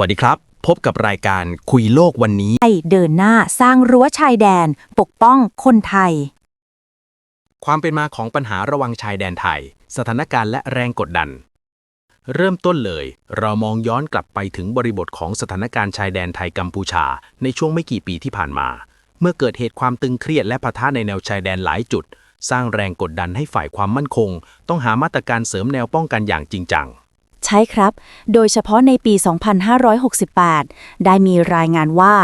วัสดีครับ พบกับรายการคุยโลกวันนี้ ไทยเดินหน้าสร้างรั้วชายแดน ปกป้องคนไทย ความเป็นมาของปัญหาระหวังชายแดนไทย สถานการณ์และแรงกดดัน เริ่มต้นเลย เรามองย้อนกลับไปถึงบริบทของสถานการณ์ชายแดนไทยกัมพูชา ในช่วงไม่กี่ปีที่ผ่านมา เมื่อเกิดเหตุความตึงเครียดและปะทะในแนวชายแดนหลายจุด สร้างแรงกดดันให้ฝ่ายความมั่นคง ต้องหามาตรการเสริมแนวป้องกันอย่างจริงจัง ใช่ครับ โดยเฉพาะในปี 2568 ได้มีรายงานว่า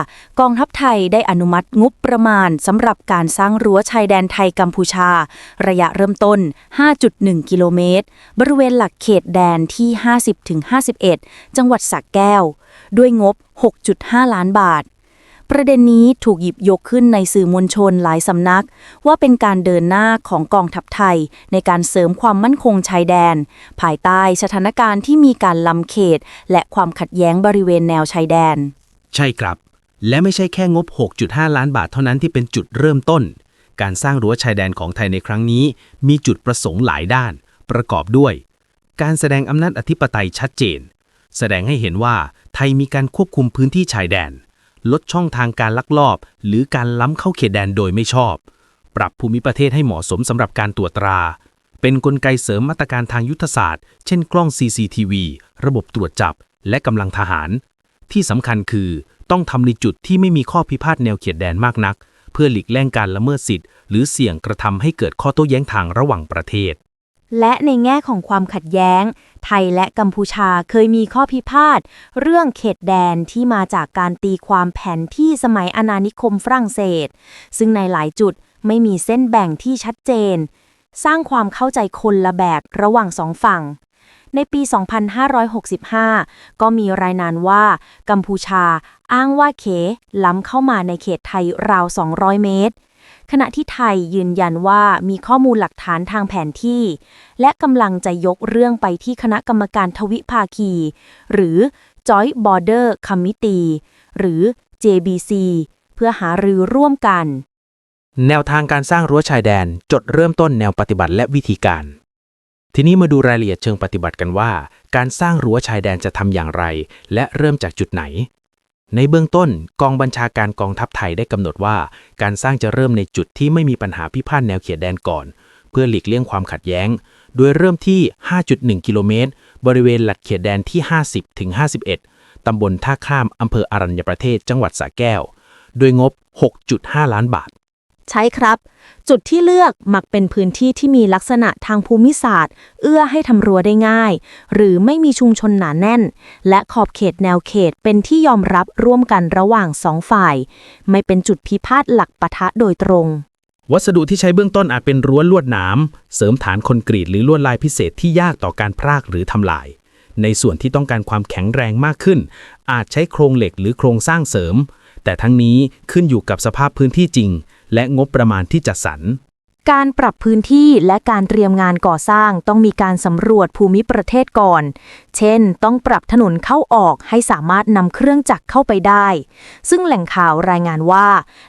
กองทัพไทยได้อนุมัติงบประมาณสำหรับการสร้างรั้วชายแดนไทยกัมพูชา ระยะเริ่มต้น 5.1 กิโลเมตร บริเวณหลักเขตแดนที่ 50-51 จังหวัดสระแก้ว ด้วยงบ 6.5 ล้านบาท ประเด็นนี้ถูกหยิบยกขึ้นในสื่อมวลชนหลายสำนัก ว่าเป็นการเดินหน้าของกองทัพไทย ในการเสริมความมั่นคงชายแดน ภายใต้สถานการณ์ที่มีการล้ำเขต และความขัดแย้งบริเวณแนวชายแดน ใช่ครับ และไม่ใช่แค่งบ 6.5 ล้านบาทเท่านั้นที่เป็นจุดเริ่มต้น การสร้างรั้วชายแดนของไทยในครั้งนี้ มีจุดประสงค์หลายด้าน ประกอบด้วย การแสดงอำนาจอธิปไตยชัดเจน แสดงให้เห็นว่าไทยมีการควบคุมพื้นที่ชายแดน ลดช่องทางการลักลอบ หรือการล้ำเข้าเขตแดนโดยไม่ชอบ ปรับภูมิประเทศให้เหมาะสมสำหรับการตรวจตรา เป็นกลไกเสริมมาตรการทางยุทธศาสตร์ เช่นกล้อง CCTV ระบบตรวจจับ และกำลังทหาร ที่สำคัญคือต้องทำในจุดที่ไม่มีข้อพิพาทแนวเขตแดนมากนัก เพื่อหลีกเลี่ยงการละเมิดสิทธิ์ หรือเสี่ยงกระทำให้เกิดข้อโต้แย้งทางระหว่างประเทศ และในแง่ของความขัดแย้ง ไทยและกัมพูชาเคยมีข้อพิพาท เรื่องเขตแดนที่มาจากการตีความแผนที่สมัยอาณานิคมฝรั่งเศส ซึ่งในหลายจุดไม่มีเส้นแบ่งที่ชัดเจน สร้างความเข้าใจคนละแบบระหว่างสองฝั่งในปี 2565 ก็มีรายงานว่า กัมพูชาอ้างว่าเขล้ำเข้ามาในเขตไทยราว 200 เมตร ขณะที่ไทยยืนยันว่ามีข้อมูลหลักฐานทางแผนที่ และกำลังจะยกเรื่องไปที่คณะกรรมการทวิภาคี หรือ Joint Border Committee หรือ JBC เพื่อหารือร่วมกัน แนวทางการสร้างรั้วชายแดนจดเริ่มต้นแนวปฏิบัติและวิธีการ ทีนี้มาดูรายละเอียดเชิงปฏิบัติกันว่า การสร้างรั้วชายแดนจะทำอย่างไร และเริ่มจากจุดไหน ในเบื้องต้นกองบัญชาการกองทัพไทยได้กำหนดว่า การสร้างจะเริ่มในจุดที่ไม่มีปัญหาพิพาทแนวเขตแดนก่อน เพื่อหลีกเลี่ยงความขัดแย้ง โดยเริ่มที่ 5.1 กิโลเมตร บริเวณหลักเขตแดนที่ 50ถึง51 ตำบลท่าข้ามอำเภออรัญญประเทศจังหวัดสระแก้ว โดยงบ 6.5 ล้านบาท ใช่ครับ จุดที่เลือกมักเป็นพื้นที่ที่มีลักษณะทางภูมิศาสตร์ เอื้อให้ทำรั้วได้ง่าย หรือไม่มีชุมชนหนาแน่น และขอบเขตแนวเขตเป็นที่ยอมรับร่วมกันระหว่างสองฝ่าย ไม่เป็นจุดพิพาทหลักปะทะโดยตรง วัสดุที่ใช้เบื้องต้นอาจเป็นรั้วลวดหนามเสริมฐานคอนกรีตหรือลวดลายพิเศษที่ยากต่อการพรากหรือทำลาย ในส่วนที่ต้องการความแข็งแรงมากขึ้น อาจใช้โครงเหล็กหรือโครงสร้างเสริม แต่ทั้งนี้ขึ้นอยู่กับสภาพพื้นที่จริง และงบประมาณที่จัดสรร การปรับพื้นที่และการเตรียมงานก่อสร้างต้องมีการสำรวจภูมิประเทศก่อน เช่น ต้องปรับถนนเข้าออกให้สามารถนำเครื่องจักรเข้าไปได้ ซึ่งแหล่งข่าวรายงานว่า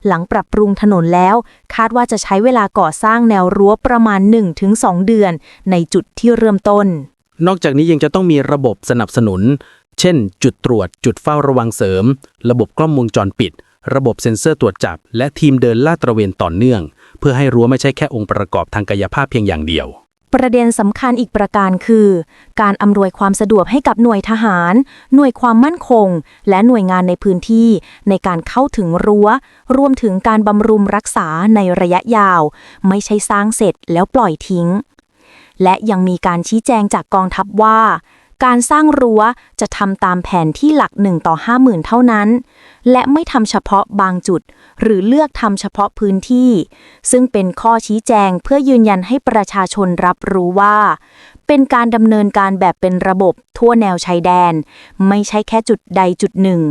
หลังปรับปรุงถนนแล้ว คาดว่าจะใช้เวลาก่อสร้างแนวรั้วประมาณ 1-2 เดือน ในจุดที่เริ่มต้น นอกจากนี้ยังจะต้องมีระบบสนับสนุน เช่น จุดตรวจ จุดเฝ้าระวังเสริม ระบบกล้องวงจรปิด ระบบเซ็นเซอร์ตรวจจับ และทีมเดินลาดตระเวนต่อเนื่อง เพื่อให้รั้วไม่ใช่แค่องค์ประกอบทางกายภาพเพียงอย่างเดียว ประเด็นสำคัญอีกประการคือ การอำนวยความสะดวกให้กับหน่วยทหาร หน่วยความมั่นคง และหน่วยงานในพื้นที่ ในการเข้าถึงรั้ว รวมถึงการบำรุงรักษาในระยะยาว ไม่ใช่สร้างเสร็จแล้วปล่อยทิ้ง และยังมีการชี้แจงจากกองทัพว่า การสร้างรั้วจะทำตามแผนที่หลัก1ต่อ50,000 เท่านั้น และไม่ทำเฉพาะบางจุด หรือเลือกทำเฉพาะพื้นที่ ซึ่งเป็นข้อชี้แจงเพื่อยืนยันให้ประชาชนรับรู้ว่า เป็นการดำเนินการแบบเป็นระบบทั่วแนวชายแดน ไม่ใช่แค่จุดใดจุดหนึ่ง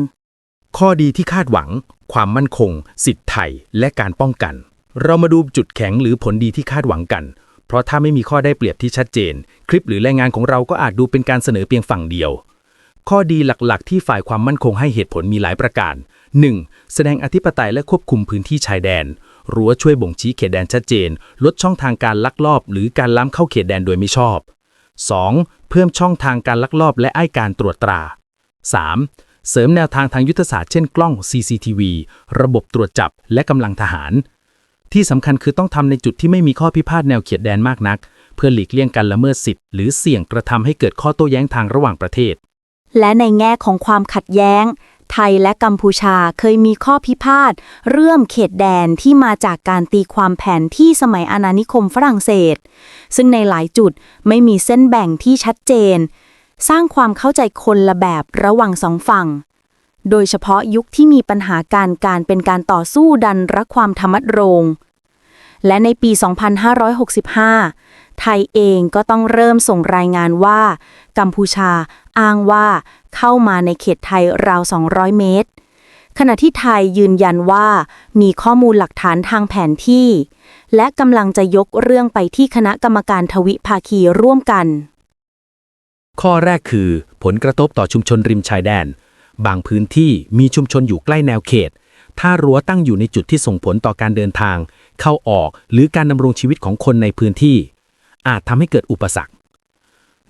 ข้อดีที่คาดหวัง ความมั่นคง สิทธิไทย และการป้องกัน เรามาดูจุดแข็งหรือผลดีที่คาดหวังกัน เพราะถ้าไม่มีข้อได้เปรียบที่ชัดเจน คลิปหรือรายงานของเราก็อาจดูเป็นการเสนอเพียงฝั่งเดียว ข้อดีหลักๆ ที่ฝ่ายความมั่นคงให้เหตุผลมีหลายประการ 1. แสดงอธิปไตยและควบคุมพื้นที่ชายแดนรั้วช่วยบ่งชี้เขตแดนชัดเจน ลดช่องทางการลักลอบ หรือการล้ำเข้าเขตแดนโดยไม่ชอบ 2. เพิ่มช่องทางการลักลอบและไอ้การตรวจตรา 3. เสริมแนวทางทางยุทธศาสตร์เช่นกล้อง CCTV ระบบตรวจจับและกำลังทหาร ที่สำคัญคือต้องทำในจุดที่ไม่มีข้อพิพาทแนวเขตแดนมากนัก เพื่อหลีกเลี่ยงการละเมิดสิทธิ์หรือเสี่ยงกระทำให้เกิดข้อโต้แย้งทางระหว่างประเทศ และในแง่ของความขัดแย้ง ไทยและกัมพูชาเคยมีข้อพิพาทเรื่องเขตแดนที่มาจากการตีความแผนที่สมัยอาณานิคมฝรั่งเศส ซึ่งในหลายจุดไม่มีเส้นแบ่งที่ชัดเจน สร้างความเข้าใจคนละแบบระหว่างสองฝั่งโดยเฉพาะยุคที่มีปัญหาการการเป็นการต่อสู้ดันรักความธรรมัดโรง และในปี 2565 ไทยเองก็ต้องเริ่มส่งรายงานว่า กัมพูชาอ้างว่าเข้ามาในเขตไทยราว 200 เมตร ขณะที่ไทยยืนยันว่ามีข้อมูลหลักฐานทางแผนที่ และกำลังจะยกเรื่องไปที่คณะกรรมการทวิภาคีร่วมกัน ข้อแรกคือ ผลกระทบต่อชุมชนริมชายแดน บางพื้นที่มีชุมชนอยู่ใกล้แนวเขต ถ้ารั้วตั้งอยู่ในจุดที่ส่งผลต่อการเดินทาง เข้าออกหรือการดำรงชีวิตของคนในพื้นที่ อาจทำให้เกิดอุปสรรค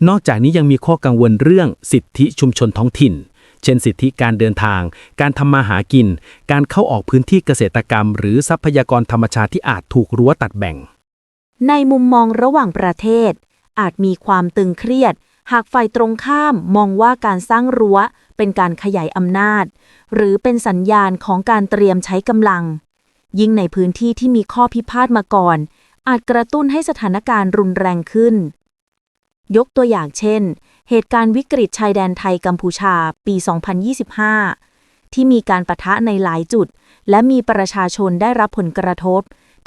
นอกจากนี้ยังมีข้อกังวลเรื่องสิทธิชุมชนท้องถิ่น เช่นสิทธิการเดินทาง การทำมาหากิน การเข้าออกพื้นที่เกษตรกรรม หรือทรัพยากรธรรมชาติที่อาจถูกรั้วตัดแบ่ง ในมุมมองระหว่างประเทศ อาจมีความตึงเครียด หากฝ่ายตรงข้ามมองว่าการสร้างรั้วเป็นการขยายอำนาจ หรือเป็นสัญญาณของการเตรียมใช้กำลัง ยิ่งในพื้นที่ที่มีข้อพิพาทมาก่อน อาจกระตุ้นให้สถานการณ์รุนแรงขึ้น ยกตัวอย่างเช่น เหตุการณ์วิกฤตชายแดนไทยกัมพูชาปี 2025 ที่มีการปะทะในหลายจุด และมีประชาชนได้รับผลกระทบ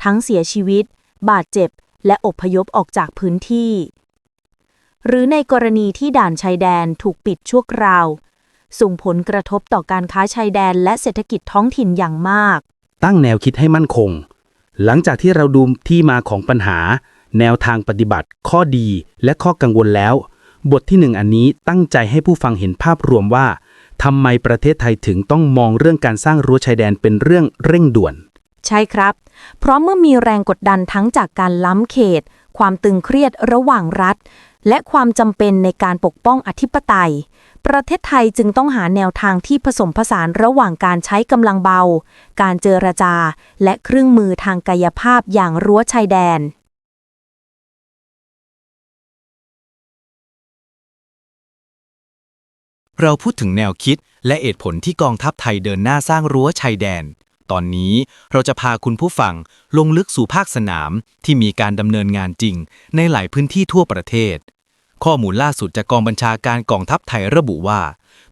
ทั้งเสียชีวิต บาดเจ็บ และอพยพออกจากพื้นที่ หรือในกรณีที่ด่านชายแดนถูกปิดชั่วคราว ส่งผลกระทบต่อการค้าชายแดนและเศรษฐกิจท้องถิ่นอย่างมาก ตั้งแนวคิดให้มั่นคง หลังจากที่เราดูที่มาของปัญหา แนวทางปฏิบัติ ข้อดีและข้อกังวลแล้ว บทที่หนึ่งอันนี้ตั้งใจให้ผู้ฟังเห็นภาพรวมว่าทำไมประเทศไทยถึงต้องมองเรื่องการสร้างรั้วชายแดนเป็นเรื่องเร่งด่วน ใช่ครับ เพราะเมื่อมีแรงกดดันทั้งจากการล้ำเขต ความตึงเครียดระหว่างรัฐ และความจำเป็นในการปกป้องอธิปไตย ประเทศไทยจึงต้องหาแนวทางที่ผสมผสานระหว่างการใช้กำลังเบา การเจรจา และเครื่องมือทางกายภาพอย่างรั้วชายแดนเราพูดถึงแนวคิดและเหตุผลที่กองทัพไทยเดินหน้าสร้างรั้วชายแดน ตอนนี้ เราจะพาคุณผู้ฟังลงลึกสู่ภาคสนามที่มีการดำเนินงานจริง ในหลายพื้นที่ทั่วประเทศ ข้อมูลล่าสุดจากกองบัญชาการกองทัพไทยระบุว่า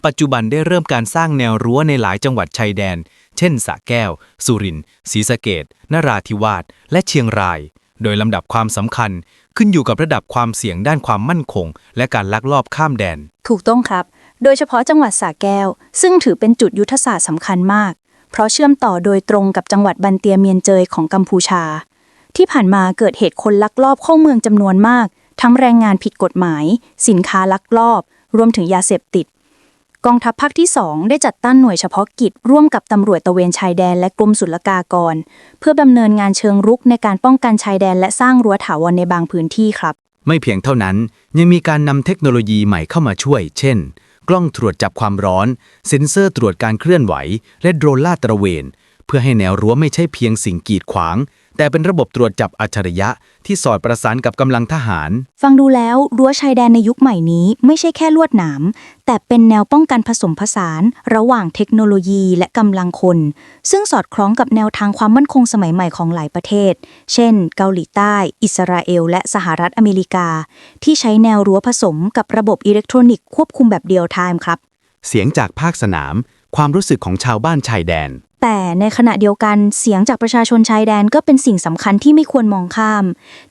ปัจจุบันได้เริ่มการสร้างแนวรั้วในหลายจังหวัดชายแดน เช่นสระแก้ว สุรินทร์ศรีสะเกดนราธิวาสและเชียงราย โดยลำดับความสำคัญขึ้นอยู่กับระดับความเสี่ยงด้านความมั่นคง และการลักลอบข้ามแดน ถูกต้องครับ โดยเฉพาะจังหวัดสระแก้ว ซึ่งถือเป็นจุดยุทธศาสตร์สำคัญมาก เพราะเชื่อมต่อโดยตรงกับจังหวัดบันเตียเมียนเจยของกัมพูชา ที่ผ่านมาเกิดเหตุคนลักลอบเข้าเมืองจำนวนมาก ทั้งแรงงานผิดกฎหมาย สินค้าลักลอบ รวมถึงยาเสพติด กองทัพภาคที่ 2 ได้จัดตั้งหน่วยเฉพาะกิจ ร่วมกับตำรวจตะเวนชายแดนและกรมศุลกากร เพื่อดำเนินงานเชิงรุกในการป้องกันชายแดนและสร้างรั้วถาวรในบางพื้นที่ครับ ไม่เพียงเท่านั้นยังมีการนำเทคโนโลยีใหม่เข้ามาช่วย เช่น กล้องตรวจจับความร้อน เซ็นเซอร์ตรวจการเคลื่อนไหว และโดรนลาดตระเวน เพื่อให้แนวรั้วไม่ใช่เพียงสิ่งกีดขวาง แต่เป็นระบบตรวจจับอัจฉริยะที่สอดประสานกับกำลังทหาร ฟังดูแล้วรั้วชายแดนในยุคใหม่นี้ไม่ใช่แค่ลวดหนาม แต่เป็นแนวป้องกันผสมผสาน ระหว่างเทคโนโลยีและกำลังคน ซึ่งสอดคล้องกับแนวทางความมั่นคงสมัยใหม่ของหลายประเทศ เช่น เกาหลีใต้ อิสราเอล และสหรัฐอเมริกา ที่ใช้แนวรั้วผสมกับระบบอิเล็กทรอนิกส์ควบคุมแบบเดียวไทม์ครับ เสียงจากภาคสนาม ความรู้สึกของชาวบ้านชายแดน แต่ในขณะเดียวกันเสียงจากประชาชนชายแดนก็เป็นสิ่งสำคัญที่ไม่ควรมองข้าม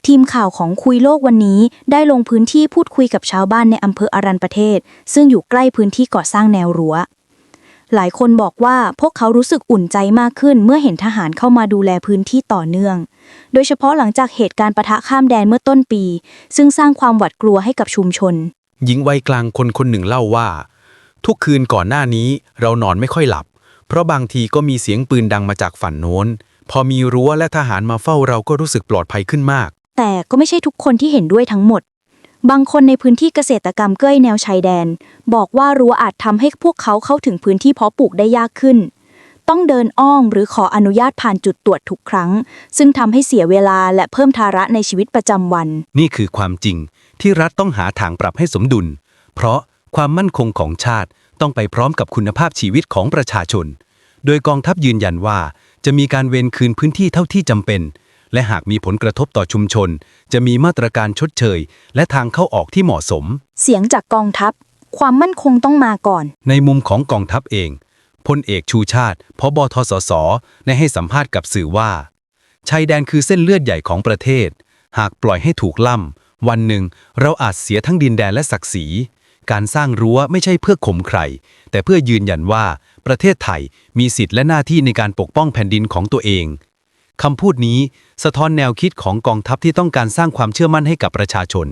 ทีมข่าวของคุยโลกวันนี้ได้ลงพื้นที่พูดคุยกับชาวบ้านในอำเภออารันประเทศ ซึ่งอยู่ใกล้พื้นที่ก่อสร้างแนวรั้ว หลายคนบอกว่าพวกเขารู้สึกอุ่นใจมากขึ้นเมื่อเห็นทหารเข้ามาดูแลพื้นที่ต่อเนื่อง โดยเฉพาะหลังจากเหตุการณ์ปะทะข้ามแดนเมื่อต้นปี ซึ่งสร้างความหวาดกลัวให้กับชุมชน หญิงวัยกลางคนคนหนึ่งเล่าว่า ทุกคืนก่อนหน้านี้เรานอนไม่ค่อยหลับ เพราะบางทีก็มีเสียงปืนดังมาจากฝั่งโน้น พอมีรั้วและทหารมาเฝ้าเราก็รู้สึกปลอดภัยขึ้นมาก แต่ก็ไม่ใช่ทุกคนที่เห็นด้วยทั้งหมด บางคนในพื้นที่เกษตรกรรมเก้ยแนวชายแดน บอกว่ารั้วอาจทำให้พวกเขาเข้าถึงพื้นที่เพาะปลูกได้ยากขึ้น ต้องเดินอ้อมหรือขออนุญาตผ่านจุดตรวจทุกครั้ง ซึ่งทำให้เสียเวลาและเพิ่มภาระในชีวิตประจำวัน นี่คือความจริงที่รัฐต้องหาทางปรับให้สมดุล เพราะความมั่นคงของชาติ ต้องไปพร้อมกับคุณภาพชีวิตของประชาชน โดยกองทัพยืนยันว่า จะมีการเวนคืนพื้นที่เท่าที่จำเป็น และหากมีผลกระทบต่อชุมชน จะมีมาตรการชดเชย และทางเข้าออกที่เหมาะสม เสียงจากกองทัพ ความมั่นคงต้องมาก่อน ในมุมของกองทัพเองพลเอกชูชาติพบทสสได้ให้สัมภาษณ์กับสื่อว่าชายแดนคือเส้นเลือดใหญ่ของประเทศ หากปล่อยให้ถูกล่ำ วันหนึ่งเราอาจเสียทั้งดินแดนและศักดิ์ศรี การสร้างรั้วไม่ใช่เพื่อข่มใคร แต่เพื่อยืนยันว่าประเทศไทยมีสิทธิ์และหน้าที่ในการปกป้องแผ่นดินของตัวเองคำพูดนี้สะท้อนแนวคิดของกองทัพที่ต้องการสร้างความเชื่อมั่นให้กับประชาชน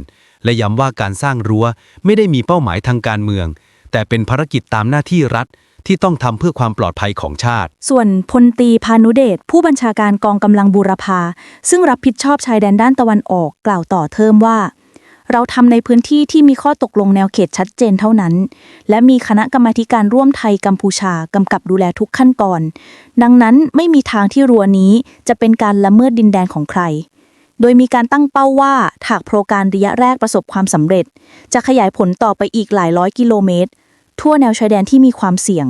และย้ำว่าการสร้างรั้วไม่ได้มีเป้าหมายทางการเมือง แต่เป็นภารกิจตามหน้าที่รัฐที่ต้องทำเพื่อความปลอดภัยของชาติ ส่วนพลตีพานุเดช ผู้บัญชาการกองกำลังบูรพา ซึ่งรับผิดชอบชายแดนด้านตะวันออกกล่าวต่อเทิมว่า เราทำในพื้นที่ที่มีข้อตกลงแนวเขตชัดเจนเท่านั้น และมีคณะกรรมาการร่วมไทยกัมพูชากำกับดูแลทุกขั้นตอน ดังนั้นไม่มีทางที่รั้วนี้จะเป็นการละเมิดดินแดนของใคร โดยมีการตั้งเป้าว่าหากโครงการระยะแรกประสบความสำเร็จ จะขยายผลต่อไปอีกหลายร้อยกิโลเมตร ทั่วแนวชายแดนที่มีความเสี่ยง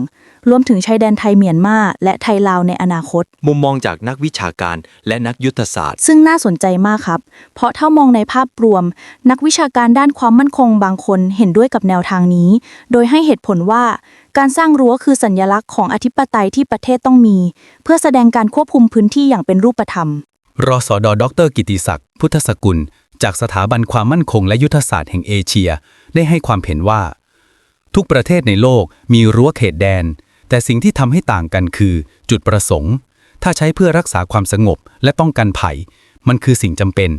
รวมถึงชายแดนไทยเมียนมาและไทยลาวในอนาคต มุมมองจากนักวิชาการและนักยุทธศาสตร์ ซึ่งน่าสนใจมากครับ เพราะถ้ามองในภาพรวม นักวิชาการด้านความมั่นคงบางคนเห็นด้วยกับแนวทางนี้ โดยให้เหตุผลว่าการสร้างรั้วคือสัญลักษณ์ของอธิปไตยที่ประเทศต้องมี เพื่อแสดงการควบคุมพื้นที่อย่างเป็นรูปธรรมรอสอดอดร กิติศักดิ์ พุทธสกุล จากสถาบันความมั่นคงและยุทธศาสตร์แห่งเอเชีย ได้ให้ความเห็นว่า ทุกประเทศในโลกมีรั้วเขตแดน แต่สิ่งที่ทำให้ต่างกันคือ จุดประสงค์ ถ้าใช้เพื่อรักษาความสงบและป้องกันภัย มันคือสิ่งจำเป็น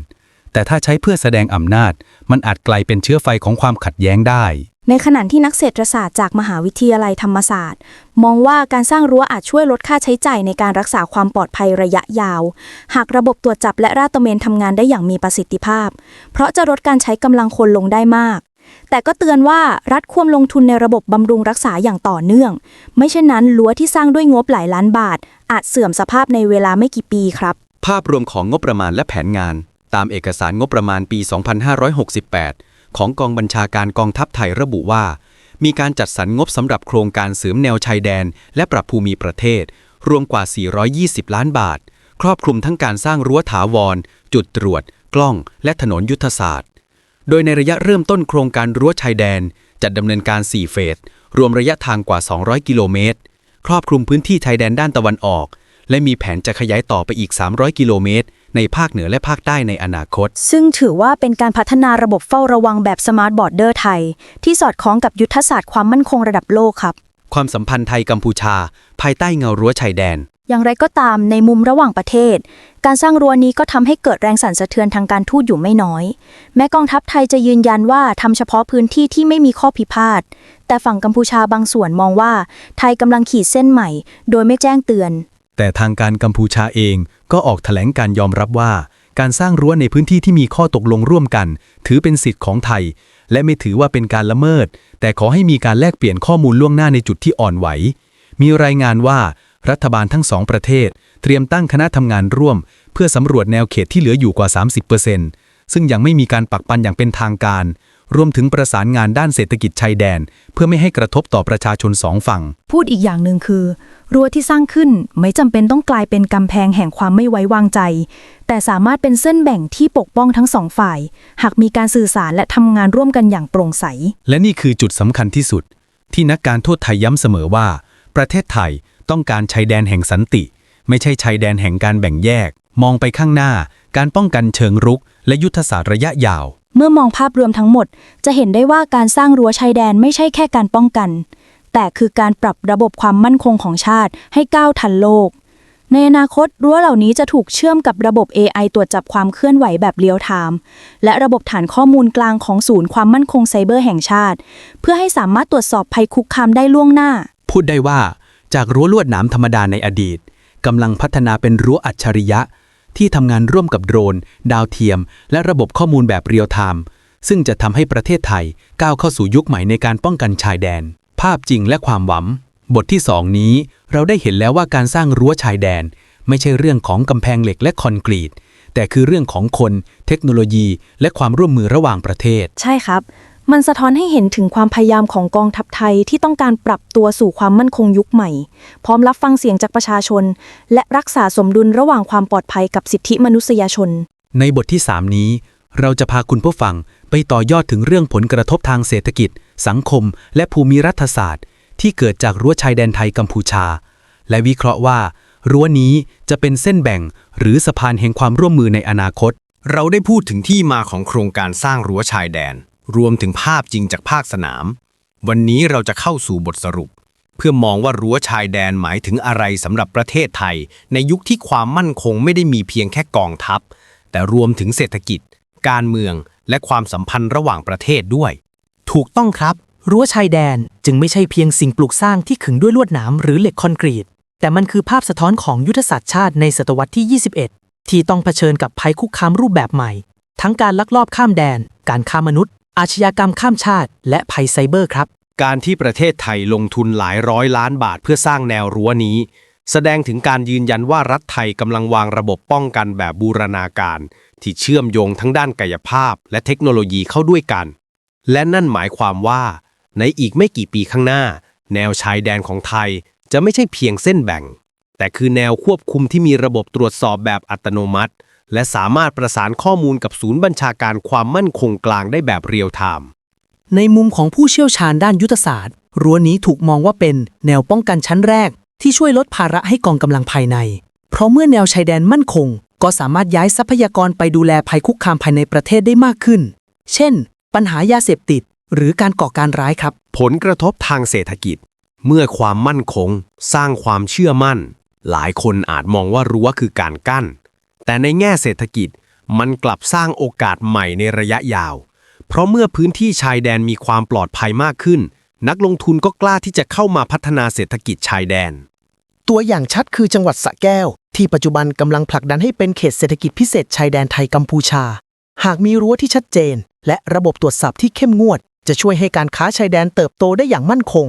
แต่ถ้าใช้เพื่อแสดงอำนาจ มันอาจกลายเป็นเชื้อไฟของความขัดแย้งได้ ในขณะที่นักเศรษฐศาสตร์จากมหาวิทยาลัยธรรมศาสตร์ มองว่าการสร้างรั้วอาจช่วยลดค่าใช้จ่ายในการรักษาความปลอดภัยระยะยาว หากระบบตรวจจับและราดตระเวนทำงานได้อย่างมีประสิทธิภาพ เพราะจะลดการใช้กำลังคนลงได้มาก แต่ก็เตือนว่ารัฐควรลงทุนในระบบบำรุงรักษาอย่างต่อเนื่อง ไม่เช่นนั้นรั้วที่สร้างด้วยงบหลายล้านบาท อาจเสื่อมสภาพในเวลาไม่กี่ปีครับ ภาพรวมของงบประมาณและแผนงาน ตามเอกสารงบประมาณปี 2568 ของกองบัญชาการกองทัพไทยระบุว่า มีการจัดสรรงบสำหรับโครงการเสริมแนวชายแดน และปรับภูมิประเทศ รวมกว่า 420 ล้านบาท ครอบคลุมทั้งการสร้างรั้วถาวร จุดตรวจ กล้อง และถนนยุทธศาสตร์ โดยในระยะเริ่มต้นโครงการรั้วชายแดนจะดำเนินการ 4 เฟส รวมระยะทางกว่า 200 กิโลเมตร ครอบคลุมพื้นที่ชายแดนด้านตะวันออก และมีแผนจะขยายต่อไปอีก 300 กิโลเมตร ในภาคเหนือและภาคใต้ในอนาคต ซึ่งถือว่าเป็นการพัฒนาระบบเฝ้าระวังแบบสมาร์ทบอร์เดอร์ไทย ที่สอดคล้องกับยุทธศาสตร์ความมั่นคงระดับโลกครับ ความสัมพันธ์ไทยกัมพูชา ภายใต้เงารั้วชายแดน อย่างไรก็ตามในมุมระหว่างประเทศ การสร้างรั้วนี้ก็ทำให้เกิดแรงสั่นสะเทือนทางการทูตอยู่ไม่น้อย แม้กองทัพไทยจะยืนยันว่าทำเฉพาะพื้นที่ที่ไม่มีข้อพิพาท แต่ฝั่งกัมพูชาบางส่วนมองว่า ไทยกำลังขีดเส้นใหม่ โดยไม่แจ้งเตือน แต่ทางการกัมพูชาเองก็ออกแถลงการยอมรับว่า การสร้างรั้วในพื้นที่ที่มีข้อตกลงร่วมกัน ถือเป็นสิทธิ์ของไทย และไม่ถือว่าเป็นการละเมิด แต่ขอให้มีการแลกเปลี่ยนข้อมูลล่วงหน้าในจุดที่อ่อนไหว มีรายงานว่า รัฐบาลทั้งสองประเทศ เตรียมตั้งคณะทำงานร่วม เพื่อสำรวจแนวเขตที่เหลืออยู่กว่า 30%ซึ่งยังไม่มีการปักปันอย่างเป็นทางการ รวมถึงประสานงานด้านเศรษฐกิจชายแดน เพื่อไม่ให้กระทบต่อประชาชนสองฝั่ง พูดอีกอย่างหนึ่งคือรั้วที่สร้างขึ้นไม่จำเป็นต้องกลายเป็นกำแพงแห่งความไม่ไว้วางใจ แต่สามารถเป็นเส้นแบ่งที่ปกป้องทั้งสองฝ่าย หากมีการสื่อสารและทำงานร่วมกันอย่างโปร่งใส และนี่คือจุดสำคัญที่สุด ที่นักการทูตไทยย้ำเสมอว่า ประเทศไทย ต้องการชายแดนแห่งสันติ ไม่ใช่ชายแดนแห่งการแบ่งแยก มองไปข้างหน้า การป้องกันเชิงรุก และยุทธศาสตร์ระยะยาว เมื่อมองภาพรวมทั้งหมด จะเห็นได้ว่าการสร้างรั้วชายแดนไม่ใช่แค่การป้องกัน แต่คือการปรับระบบความมั่นคงของชาติ ให้ก้าวทันโลก ในอนาคตรั้วเหล่านี้จะถูกเชื่อมกับระบบ AI ตรวจจับความเคลื่อนไหวแบบเรียลไทม์และระบบฐานข้อมูลกลางของศูนย์ความมั่นคงไซเบอร์แห่งชาติ เพื่อให้สามารถตรวจสอบภัยคุกคามได้ล่วงหน้า พูดได้ว่า จากรั้วลวดหนามธรรมดาในอดีตกำลังพัฒนาเป็นรั้วอัจฉริยะ ที่ทำงานร่วมกับโดรน ดาวเทียม และระบบข้อมูลแบบเรียลไทม์ซึ่งจะทำให้ประเทศไทยก้าวเข้าสู่ยุคใหม่ในการป้องกันชายแดน ภาพจริงและความหวัง บทที่ 2 นี้เราได้เห็นแล้วว่าการสร้างรั้วชายแดน ไม่ใช่เรื่องของกำแพงเหล็กและคอนกรีตแต่คือเรื่องของคน เทคโนโลยี และความร่วมมือระหว่างประเทศ ใช่ครับ มันสะท้อนให้เห็นถึงความพยายามของกองทัพไทยที่ต้องการปรับตัวสู่ความมั่นคงยุคใหม่ พร้อมรับฟังเสียงจากประชาชน และรักษาสมดุลระหว่างความปลอดภัยกับสิทธิมนุษยชน ในบทที่ 3 นี้ เราจะพาคุณผู้ฟังไปต่อยอดถึงเรื่องผลกระทบทางเศรษฐกิจ สังคม และภูมิรัฐศาสตร์ ที่เกิดจากรั้วชายแดนไทยกัมพูชา และวิเคราะห์ว่า รั้วนี้จะเป็นเส้นแบ่ง หรือสะพานแห่งความร่วมมือในอนาคต เราได้พูดถึงที่มาของโครงการสร้างรั้วชายแดน รวมถึงภาพจริงจากภาคสนาม วันนี้เราจะเข้าสู่บทสรุป เพื่อมองว่ารั้วชายแดนหมายถึงอะไรสำหรับประเทศไทย ในยุคที่ความมั่นคงไม่ได้มีเพียงแค่กองทัพ แต่รวมถึงเศรษฐกิจ การเมือง และความสัมพันธ์ระหว่างประเทศด้วย ถูกต้องครับ รั้วชายแดนจึงไม่ใช่เพียงสิ่งปลูกสร้างที่ขึงด้วยลวดหนามหรือเหล็กคอนกรีต แต่มันคือภาพสะท้อนของยุทธศาสตร์ชาติในศตวรรษที่ 21 ที่ต้องเผชิญกับภัยคุกคามรูปแบบใหม่ ทั้งการลักลอบข้ามแดน การค้ามนุษย์ อาชญากรรมข้ามชาติ และภัยไซเบอร์ครับ การที่ประเทศไทยลงทุนหลายร้อยล้านบาทเพื่อสร้างแนวรั้วนี้ แสดงถึงการยืนยันว่ารัฐไทยกำลังวางระบบป้องกันแบบบูรณาการ ที่เชื่อมโยงทั้งด้านกายภาพ และเทคโนโลยีเข้าด้วยกัน และนั่นหมายความว่า ในอีกไม่กี่ปีข้างหน้า แนวชายแดนของไทยจะไม่ใช่เพียงเส้นแบ่ง แต่คือแนวควบคุมที่มีระบบตรวจสอบแบบอัตโนมัติ และสามารถประสานข้อมูลกับศูนย์บัญชาการความมั่นคงกลางได้แบบเรียลไทม์ในมุมของผู้เชี่ยวชาญด้านยุทธศาสตร์ รั้วนี้ถูกมองว่าเป็นแนวป้องกันชั้นแรก ที่ช่วยลดภาระให้กองกำลังภายใน เพราะเมื่อแนวชายแดนมั่นคง ก็สามารถย้ายทรัพยากรไปดูแลภัยคุกคามภายในประเทศได้มากขึ้น เช่น ปัญหายาเสพติด หรือการก่อการร้ายครับ ผลกระทบทางเศรษฐกิจ เมื่อความมั่นคง สร้างความเชื่อมั่น หลายคนอาจมองว่ารั้วคือการกั้น แต่ในแง่เศรษฐกิจมันกลับสร้างโอกาสใหม่ในระยะยาว เพราะเมื่อพื้นที่ชายแดนมีความปลอดภัยมากขึ้น นักลงทุนก็กล้าที่จะเข้ามาพัฒนาเศรษฐกิจชายแดน ตัวอย่างชัดคือจังหวัดสระแก้ว ที่ปัจจุบันกำลังผลักดันให้เป็นเขตเศรษฐกิจพิเศษชายแดนไทยกัมพูชา หากมีรั้วที่ชัดเจน และระบบตรวจสอบที่เข้มงวด จะช่วยให้การค้าชายแดนเติบโตได้อย่างมั่นคง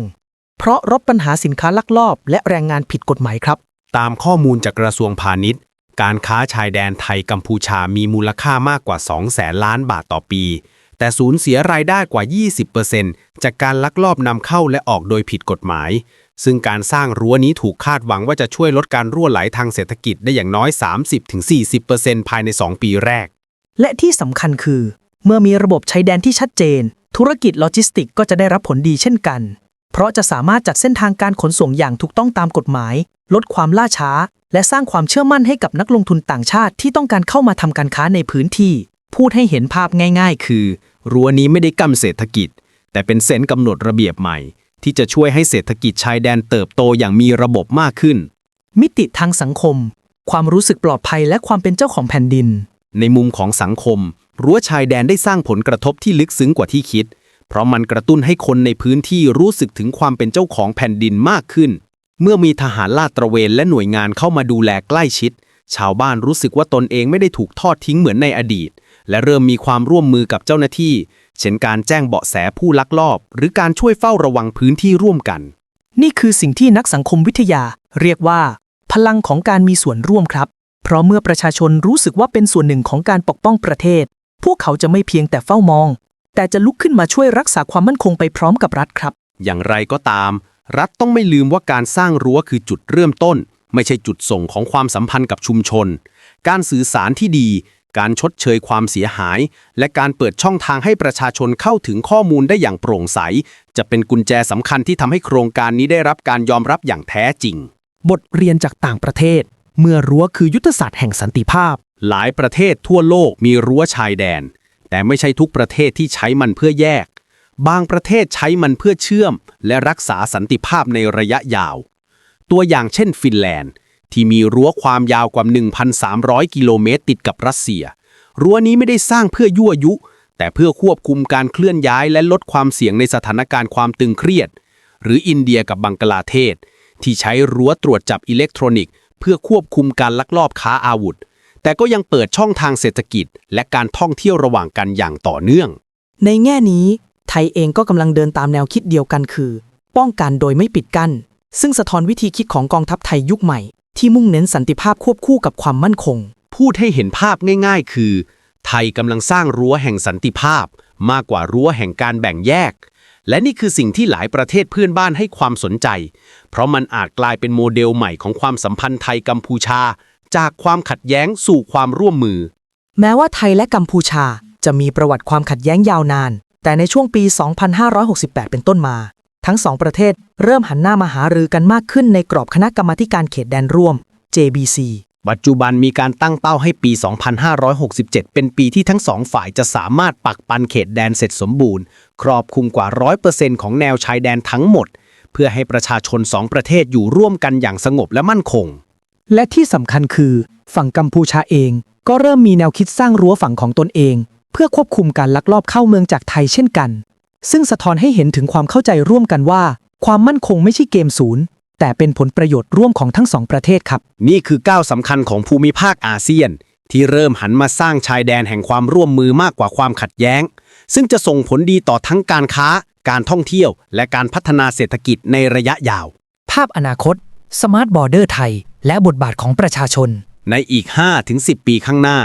เพราะลดปัญหาสินค้าลักลอบ และแรงงานผิดกฎหมายครับ ตามข้อมูลจากกระทรวงพาณิชย์ การค้าชายแดนไทยกัมพูชามีมูลค่ามากกว่า2แสนล้านบาทต่อปี แต่สูญเสียรายได้กว่า 20%จากการลักลอบนำเข้าและออกโดยผิดกฎหมาย ซึ่งการสร้างรั้วนี้ถูกคาดหวังว่าจะช่วยลดการรั่วไหลทางเศรษฐกิจได้อย่างน้อย 30-40%ภายใน 2 ปีแรก และที่สำคัญคือ เมื่อมีระบบชายแดนที่ชัดเจน ธุรกิจโลจิสติกก็จะได้รับผลดีเช่นกัน เพราะจะสามารถจัดเส้นทางการขนส่งอย่างถูกต้องตามกฎหมาย ลดความล่าช้า และสร้างความเชื่อมั่นให้กับนักลงทุนต่างชาติที่ต้องการเข้ามาทำการค้าในพื้นที่ พูดให้เห็นภาพง่าย ๆ คือคือรั้วนี้ไม่ได้กำเศรษฐกิจ แต่เป็นเส้นกำหนดระเบียบใหม่ ที่จะช่วยให้เศรษฐกิจชายแดนเติบโตอย่างมีระบบมากขึ้น มิติทางสังคม ความรู้สึกปลอดภัยและความเป็นเจ้าของแผ่นดิน ในมุมของสังคม รั้วชายแดนได้สร้างผลกระทบที่ลึกซึ้งกว่าที่คิด เพราะมันกระตุ้นให้คนในพื้นที่รู้สึกถึงความเป็นเจ้าของแผ่นดินมากขึ้น เมื่อมีทหารลาดตระเวนและหน่วยงานเข้ามาดูแลใกล้ชิด ชาวบ้านรู้สึกว่าตนเองไม่ได้ถูกทอดทิ้งเหมือนในอดีต และเริ่มมีความร่วมมือกับเจ้าหน้าที่ เช่นการแจ้งเบาะแสผู้ลักลอบ หรือการช่วยเฝ้าระวังพื้นที่ร่วมกัน นี่คือสิ่งที่นักสังคมวิทยา เรียกว่า พลังของการมีส่วนร่วมครับ เพราะเมื่อประชาชนรู้สึกว่าเป็นส่วนหนึ่งของการปกป้องประเทศ พวกเขาจะไม่เพียงแต่เฝ้ามอง แต่จะลุกขึ้นมาช่วยรักษาความมั่นคงไปพร้อมกับรัฐครับ อย่างไรก็ตาม รัฐต้องไม่ลืมว่าการสร้างรั้วคือจุดเริ่มต้น ไม่ใช่จุดส่งของความสัมพันธ์กับชุมชน การสื่อสารที่ดี การชดเชยความเสียหาย และการเปิดช่องทางให้ประชาชนเข้าถึงข้อมูลได้อย่างโปร่งใส จะเป็นกุญแจสำคัญที่ทำให้โครงการนี้ได้รับการยอมรับอย่างแท้จริง บทเรียนจากต่างประเทศ เมื่อรั้วคือยุทธศาสตร์แห่งสันติภาพ หลายประเทศทั่วโลกมีรั้วชายแดน แต่ไม่ใช่ทุกประเทศที่ใช้มันเพื่อแยก บางประเทศใช้มันเพื่อเชื่อม และรักษาสันติภาพในระยะยาว ตัวอย่างเช่นฟินแลนด์ ที่มีรั้วความยาวกว่า 1,300 กิโลเมตรติดกับรัสเซีย รั้วนี้ไม่ได้สร้างเพื่อยั่วยุ แต่เพื่อควบคุมการเคลื่อนย้ายและลดความเสี่ยงในสถานการณ์ความตึงเครียด หรืออินเดียกับบังกลาเทศ ที่ใช้รั้วตรวจจับอิเล็กทรอนิกส์ เพื่อควบคุมการลักลอบค้าอาวุธ แต่ก็ยังเปิดช่องทางเศรษฐกิจ และการท่องเที่ยวระหว่างกันอย่างต่อเนื่อง ในแง่นี้ ไทยเองก็กำลังเดินตามแนวคิดเดียวกันคือ ป้องกันโดยไม่ปิดกั้น ซึ่งสะท้อนวิธีคิดของกองทัพไทยยุคใหม่ ที่มุ่งเน้นสันติภาพควบคู่กับความมั่นคง พูดให้เห็นภาพง่าย ๆ คือ ไทยกำลังสร้างรั้วแห่งสันติภาพ มากกว่ารั้วแห่งการแบ่งแยก และนี่คือสิ่งที่หลายประเทศเพื่อนบ้านให้ความสนใจ เพราะมันอาจกลายเป็นโมเดลใหม่ของความสัมพันธ์ไทยกัมพูชา จากความขัดแย้งสู่ความร่วมมือ แม้ว่าไทยและกัมพูชาจะมีประวัติความขัดแย้งยาวนาน แต่ในช่วงปี 2568 เป็นต้นมา ทั้งสองประเทศเริ่มหันหน้ามาหารือกันมากขึ้นในกรอบคณะกรรมาธิการเขตแดนร่วม JBC ปัจจุบันมีการตั้งเป้าให้ปี 2567 เป็นปีที่ทั้งสองฝ่ายจะสามารถปักปันเขตแดนเสร็จสมบูรณ์ ครอบคลุมกว่า 100%ของแนวชายแดนทั้งหมด เพื่อให้ประชาชนสองประเทศอยู่ร่วมกันอย่างสงบและมั่นคง และที่สำคัญคือ ฝั่งกัมพูชาเองก็เริ่มมีแนวคิดสร้างรั้วฝั่งของตนเอง เพื่อควบคุมการลักลอบเข้าเมืองจากไทยเช่นกัน ซึ่งสะท้อนให้เห็นถึงความเข้าใจร่วมกันว่า ความมั่นคงไม่ใช่เกมศูนย์แต่เป็นผลประโยชน์ร่วมของทั้งสองประเทศครับ นี่คือก้าวสำคัญของภูมิภาคอาเซียน ที่เริ่มหันมาสร้างชายแดนแห่งความร่วมมือมากกว่าความขัดแย้ง ซึ่งจะส่งผลดีต่อทั้งการค้า การท่องเที่ยว และการพัฒนาเศรษฐกิจในระยะยาว ภาพอนาคต Smart Border ไทย และบทบาทของประชาชน ในอีก 5-10 ปีข้างหน้า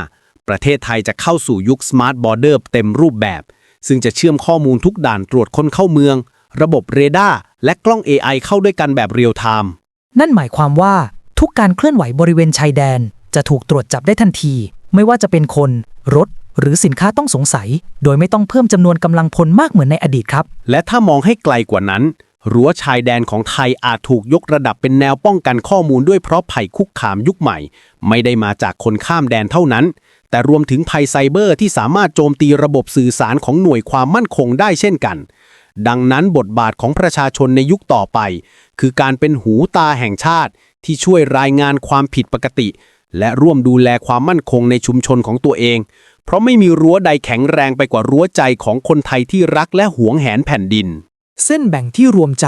ประเทศไทยจะเข้าสู่ยุค Smart Border เต็มรูปแบบ ซึ่งจะเชื่อมข้อมูลทุกด่านตรวจคนเข้าเมือง ระบบเรดาร์และกล้อง AI เข้าด้วยกันแบบเรียลไทม์นั่นหมายความว่าทุกการเคลื่อนไหวบริเวณชายแดน จะถูกตรวจจับได้ทันที ไม่ว่าจะเป็นคน รถ หรือสินค้าต้องสงสัย โดยไม่ต้องเพิ่มจำนวนกำลังพลมากเหมือนในอดีตครับ และถ้ามองให้ไกลกว่านั้น รั้วชายแดนของไทยอาจถูกยกระดับเป็นแนวป้องกันข้อมูลด้วยเพราะภัยคุกคามยุคใหม่ ไม่ได้มาจากคนข้ามแดนเท่านั้น แต่รวมถึงภัยไซเบอร์ที่สามารถโจมตีระบบสื่อสารของหน่วยความมั่นคงได้เช่นกัน ดังนั้นบทบาทของประชาชนในยุคต่อไป คือการเป็นหูตาแห่งชาติ ที่ช่วยรายงานความผิดปกติ และร่วมดูแลความมั่นคงในชุมชนของตัวเอง เพราะไม่มีรั้วใดแข็งแรงไปกว่ารั้วใจของคนไทยที่รักและหวงแหนแผ่นดิน เส้นแบ่งที่รวมใจ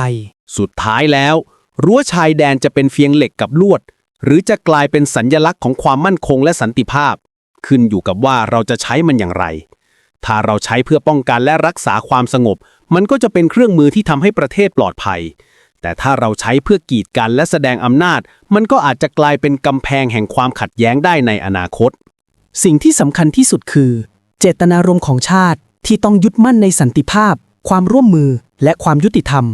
สุดท้ายแล้ว รั้วชายแดนจะเป็นเพียงเหล็กกับลวด หรือจะกลายเป็นสัญญลักษณ์ของความมั่นคงและสันติภาพ ขึ้นอยู่กับว่าเราจะใช้มันอย่างไร ถ้าเราใช้เพื่อป้องกันและรักษาความสงบ มันก็จะเป็นเครื่องมือที่ทำให้ประเทศปลอดภัย แต่ถ้าเราใช้เพื่อกีดกันและแสดงอำนาจ มันก็อาจจะกลายเป็นกำแพงแห่งความขัดแย้งได้ในอนาคต สิ่งที่สำคัญที่สุดคือ เจตนารมณ์ของชาติที่ต้องยึดมั่นในสันติภาพ ความร่วมมือ และความยุติธรรม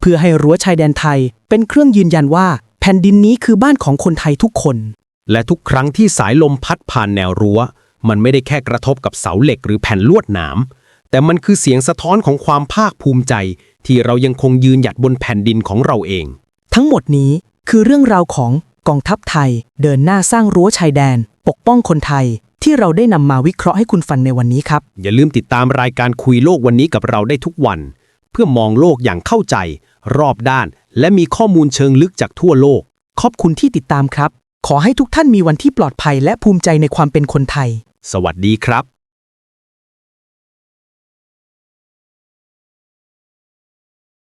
เพื่อให้รั้วชายแดนไทย เป็นเครื่องยืนยันว่า แผ่นดินนี้คือบ้านของคนไทยทุกคน และทุกครั้งที่สายลมพัดผ่านแนวรั้ว มันไม่ได้แค่กระทบกับเสาเหล็กหรือแผ่นลวดหนาม แต่มันคือเสียงสะท้อนของความภาคภูมิใจ ที่เรายังคงยืนหยัดบนแผ่นดินของเราเอง ทั้งหมดนี้คือเรื่องราวของกองทัพไทย เดินหน้าสร้างรั้วชายแดน ปกป้องคนไทย ที่เราได้นำมาวิเคราะห์ให้คุณฟังในวันนี้ครับ อย่าลืมติดตามรายการคุยโลกวันนี้กับเราได้ทุกวัน เพื่อมองโลกอย่างเข้าใจ รอบด้าน และมีข้อมูลเชิงลึกจากทั่วโลก ขอบคุณที่ติดตามครับ ขอให้ทุกท่านมีวันที่ปลอดภัยและภูมิใจในความเป็นคนไทย สวัสดีครับ